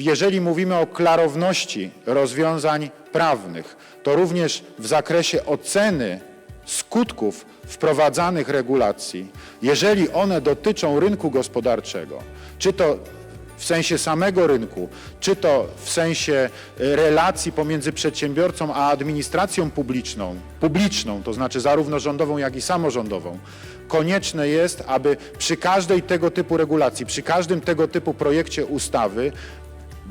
jeżeli mówimy o klarowności rozwiązań prawnych, to również w zakresie oceny skutków wprowadzanych regulacji, jeżeli one dotyczą rynku gospodarczego, czy to w sensie samego rynku, czy to w sensie e, relacji pomiędzy przedsiębiorcą a administracją publiczną, publiczną, to znaczy zarówno rządową, jak i samorządową, konieczne jest, aby przy każdej tego typu regulacji, przy każdym tego typu projekcie ustawy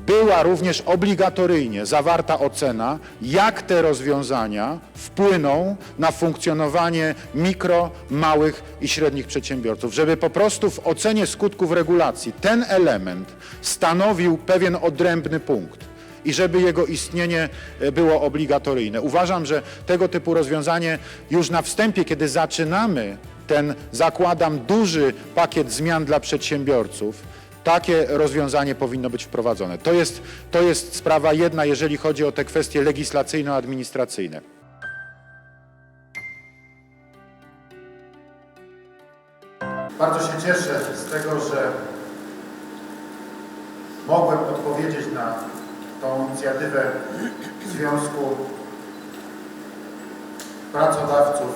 była również obligatoryjnie zawarta ocena, jak te rozwiązania wpłyną na funkcjonowanie mikro, małych i średnich przedsiębiorców, żeby po prostu w ocenie skutków regulacji ten element stanowił pewien odrębny punkt i żeby jego istnienie e, było obligatoryjne. Uważam, że tego typu rozwiązanie już na wstępie, kiedy zaczynamy ten, zakładam, duży pakiet zmian dla przedsiębiorców, takie rozwiązanie powinno być wprowadzone. To jest, to jest sprawa jedna, jeżeli chodzi o te kwestie legislacyjno-administracyjne. Bardzo się cieszę z tego, że mogłem odpowiedzieć na tą inicjatywę Związku Pracodawców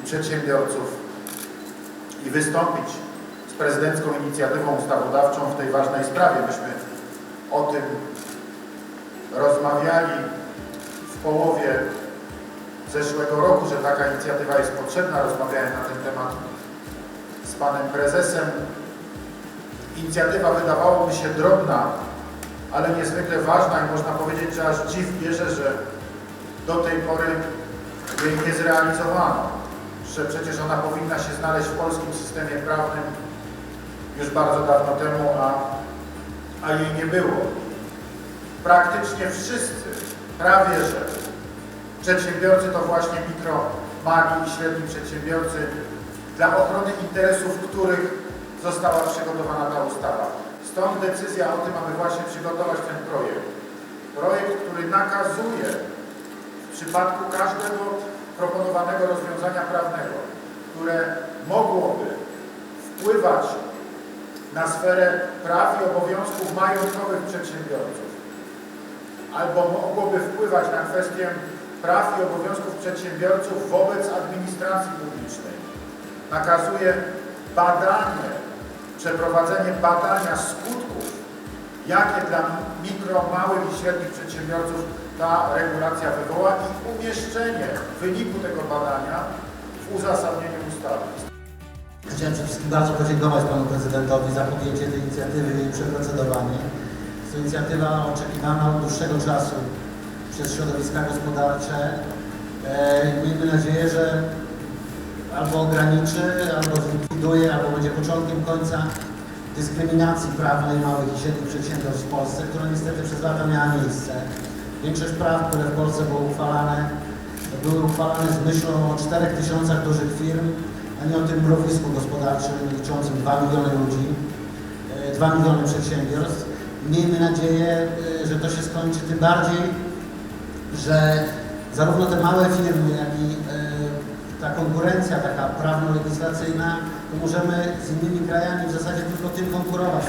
i Przedsiębiorców i wystąpić prezydencką inicjatywą ustawodawczą w tej ważnej sprawie. Myśmy o tym rozmawiali w połowie zeszłego roku, że taka inicjatywa jest potrzebna. Rozmawiałem na ten temat z panem prezesem. Inicjatywa wydawałoby się drobna, ale niezwykle ważna i można powiedzieć, że aż dziw bierze, że do tej pory jej nie zrealizowano, że przecież ona powinna się znaleźć w polskim systemie prawnym już bardzo dawno temu, a, a jej nie było. Praktycznie wszyscy, prawie że przedsiębiorcy to właśnie mikro, mali i średni przedsiębiorcy, dla ochrony interesów których została przygotowana ta ustawa. Stąd decyzja o tym, aby właśnie przygotować ten projekt. Projekt, który nakazuje w przypadku każdego proponowanego rozwiązania prawnego, które mogłoby wpływać na sferę praw i obowiązków majątkowych przedsiębiorców, albo mogłoby wpływać na kwestię praw i obowiązków przedsiębiorców wobec administracji publicznej. Nakazuje badanie, przeprowadzenie badania skutków, jakie dla mikro, małych i średnich przedsiębiorców ta regulacja wywoła i umieszczenie wyniku tego badania w uzasadnieniu ustawy. Chciałem przede wszystkim bardzo podziękować Panu Prezydentowi za podjęcie tej inicjatywy i przeprocedowanie. To inicjatywa oczekiwana od dłuższego czasu przez środowiska gospodarcze. E, miejmy nadzieję, że albo ograniczy, albo zlikwiduje, albo będzie początkiem końca dyskryminacji prawnej małych i średnich przedsiębiorstw w Polsce, która niestety przez lata miała miejsce. Większość praw, które w Polsce były uchwalane, były uchwalane z myślą o 4 tysiącach dużych firm, a nie o tym mrowisku gospodarczym liczącym 2 miliony ludzi, e, 2 miliony przedsiębiorstw. Miejmy nadzieję, e, że to się skończy tym bardziej, że zarówno te małe firmy, jak i e, ta konkurencja taka prawno-legislacyjna, to możemy z innymi krajami w zasadzie tylko tym konkurować.